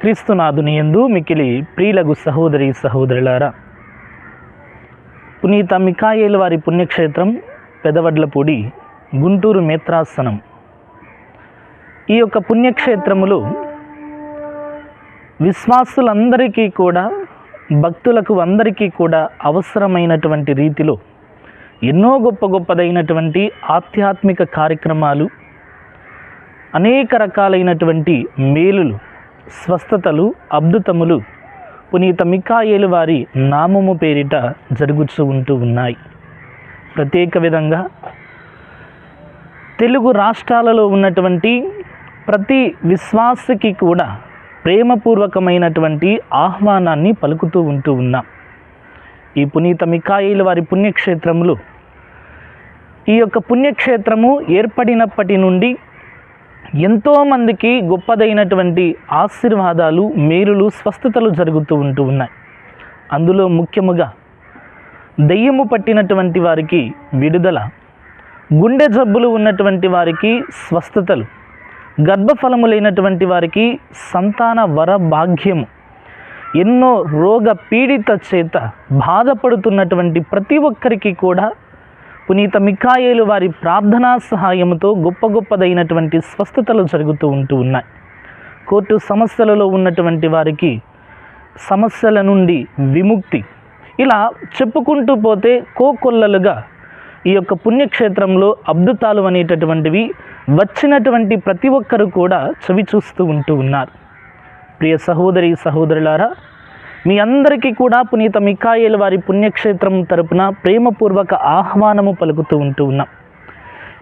క్రీస్తునాథుని ఎందు మికిలి ప్రియులగు సహోదరి సహోదరులారా. పునీత మికాయేల్ వారి పుణ్యక్షేత్రం పెదవడ్లపూడి గుంటూరు మేత్రాసనం. ఈ యొక్క పుణ్యక్షేత్రములు విశ్వాసులందరికీ కూడా భక్తులకు అందరికీ కూడా అవసరమైనటువంటి రీతిలో ఎన్నో గొప్ప గొప్పదైనటువంటి ఆధ్యాత్మిక కార్యక్రమాలు అనేక రకాలైనటువంటి మేలులు స్వస్థతలు అద్భుతములు పునీత మికాయేలు వారి నామము పేరిట జరుగుతూ ఉంటూ ఉన్నాయి. ప్రత్యేక విధంగా తెలుగు రాష్ట్రాలలో ఉన్నటువంటి ప్రతి విశ్వాసకి కూడా ప్రేమపూర్వకమైనటువంటి ఆహ్వానాన్ని పలుకుతూ ఉంటూ ఉన్నాం. ఈ పునీత మికాయిల వారి పుణ్యక్షేత్రములు ఈ యొక్క పుణ్యక్షేత్రము ఏర్పడినప్పటి నుండి ఎంతోమందికి గొప్పదైనటువంటి ఆశీర్వాదాలు మేలులు స్వస్థతలు జరుగుతూ ఉంటూ ఉన్నాయి. అందులో ముఖ్యముగా దెయ్యము పట్టినటువంటి వారికి విడుదల గుండె జబ్బులు ఉన్నటువంటి వారికి స్వస్థతలు గర్భఫలము లేనటువంటి వారికి సంతాన వర భాగ్యము. ఎన్నో రోగ పీడిత చేత బాధపడుతున్నటువంటి ప్రతి ఒక్కరికి కూడా పునీత మికాయేలు వారి ప్రార్థనా సహాయంతో గొప్ప గొప్పదైనటువంటి స్వస్థతలు జరుగుతూ ఉంటూ ఉన్నాయి. కోర్టు సమస్యలలో ఉన్నటువంటి వారికి సమస్యల నుండి విముక్తి. ఇలా చెప్పుకుంటూ పోతే కోకొల్లలుగా ఈ యొక్క పుణ్యక్షేత్రంలో అద్భుతాలు అనేటటువంటివి వచ్చినటువంటి ప్రతి ఒక్కరు కూడా చవి చూస్తూ ఉంటూ ఉన్నారు. ప్రియ సహోదరి సహోదరులారా మీ అందరికీ కూడా పునీత మికాయేల్ వారి పుణ్యక్షేత్రం తరపున ప్రేమపూర్వక ఆహ్వానము పలుకుతూ ఉంటూ ఉన్నాం.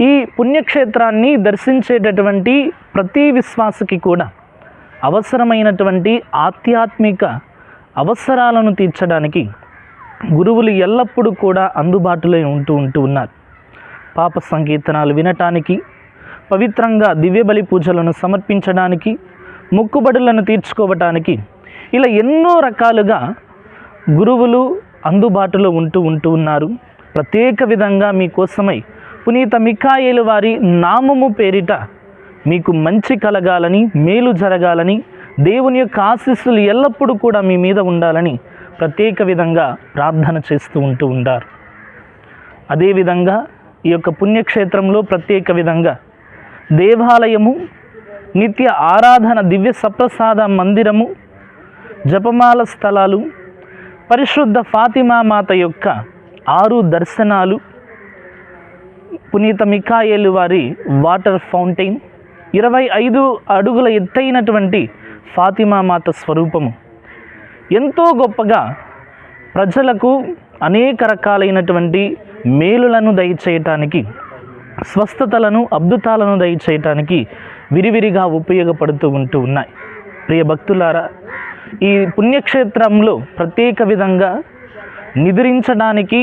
ఈ పుణ్యక్షేత్రాన్ని దర్శించేటటువంటి ప్రతి విశ్వాసకి కూడా అవసరమైనటువంటి ఆధ్యాత్మిక అవసరాలను తీర్చడానికి గురువులు ఎల్లప్పుడూ కూడా అందుబాటులో ఉంటూ ఉంటూ ఉన్నారు. పాప సంకీర్తనాలు వినటానికి పవిత్రంగా దివ్యబలి పూజలను సమర్పించడానికి మొక్కుబడులను తీర్చుకోవటానికి ఇలా ఎన్నో రకాలుగా గురువులు అందుబాటులో ఉంటూ ఉంటూ ఉన్నారు. ప్రత్యేక విధంగా మీకోసమై పునీత మికాయేలు వారి నామము పేరిట మీకు మంచి కలగాలని మేలు జరగాలని దేవుని యొక్క ఆశీస్సులు ఎల్లప్పుడూ కూడా మీ మీద ఉండాలని ప్రత్యేక విధంగా ప్రార్థన చేస్తూ ఉంటూ ఉంటారు అదేవిధంగా ఈ యొక్క పుణ్యక్షేత్రంలో ప్రత్యేక విధంగా దేవాలయము నిత్య ఆరాధన దివ్య సప్రసాద మందిరము జపమాల స్థలాలు పరిశుద్ధ ఫాతిమా మాత యొక్క ఆరు దర్శనాలు పునీత మికాయేలు వారి వాటర్ ఫౌంటైన్ ఇరవై ఐదు అడుగుల ఎత్తైనటువంటి ఫాతిమా మాత స్వరూపము. ఎంతో గొప్పగా ప్రజలకు అనేక రకాలైనటువంటి మేలులను దయచేయటానికి స్వస్థతలను అద్భుతాలను దయచేయటానికి విరివిరిగా ఉపయోగపడుతూ ఉంటూ ఉన్నాయి. ప్రియ భక్తులారా ఈ పుణ్యక్షేత్రంలో ప్రత్యేక విధంగా నిద్రించడానికి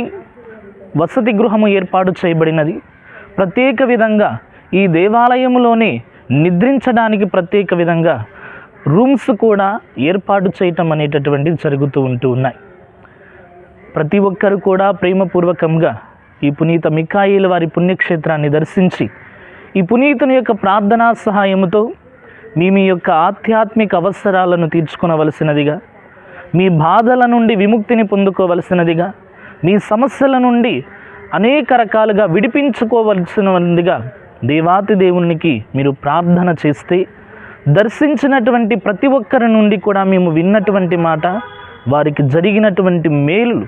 వసతి గృహము ఏర్పాటు చేయబడినది. ప్రత్యేక విధంగా ఈ దేవాలయంలోనే నిద్రించడానికి ప్రత్యేక విధంగా రూమ్స్ కూడా ఏర్పాటు చేయటం అనేటటువంటిది జరుగుతూ ఉంటూ ఉన్నాయి. ప్రతి ఒక్కరు కూడా ప్రేమపూర్వకంగా ఈ పునీత మికాయిల వారి పుణ్యక్షేత్రాన్ని దర్శించి ఈ పునీతుని యొక్క ప్రార్థనా సహాయముతో మీ మీ యొక్క ఆధ్యాత్మిక అవసరాలను తీర్చుకునవలసినదిగా మీ బాధల నుండి విముక్తిని పొందుకోవలసినదిగా మీ సమస్యల నుండి అనేక రకాలుగా విడిపించుకోవలసినదిగా దేవాతి దేవునికి మీరు ప్రార్థన చేస్తే దర్శించినటువంటి ప్రతి ఒక్కరి నుండి కూడా మేము విన్నటువంటి మాట వారికి జరిగినటువంటి మేలులు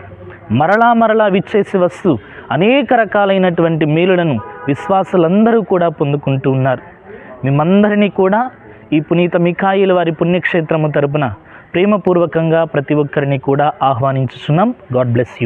మరలా మరలా విచ్చేసి వస్తూ అనేక రకాలైనటువంటి మేలులను విశ్వాసులందరూ కూడా పొందుకుంటూ ఉన్నారు. మేమందరినీ కూడా ఈ పునీత మిఖాయిల వారి పుణ్యక్షేత్రము తరపున ప్రేమపూర్వకంగా ప్రతి ఒక్కరిని కూడా ఆహ్వానించుచున్నాం. God bless you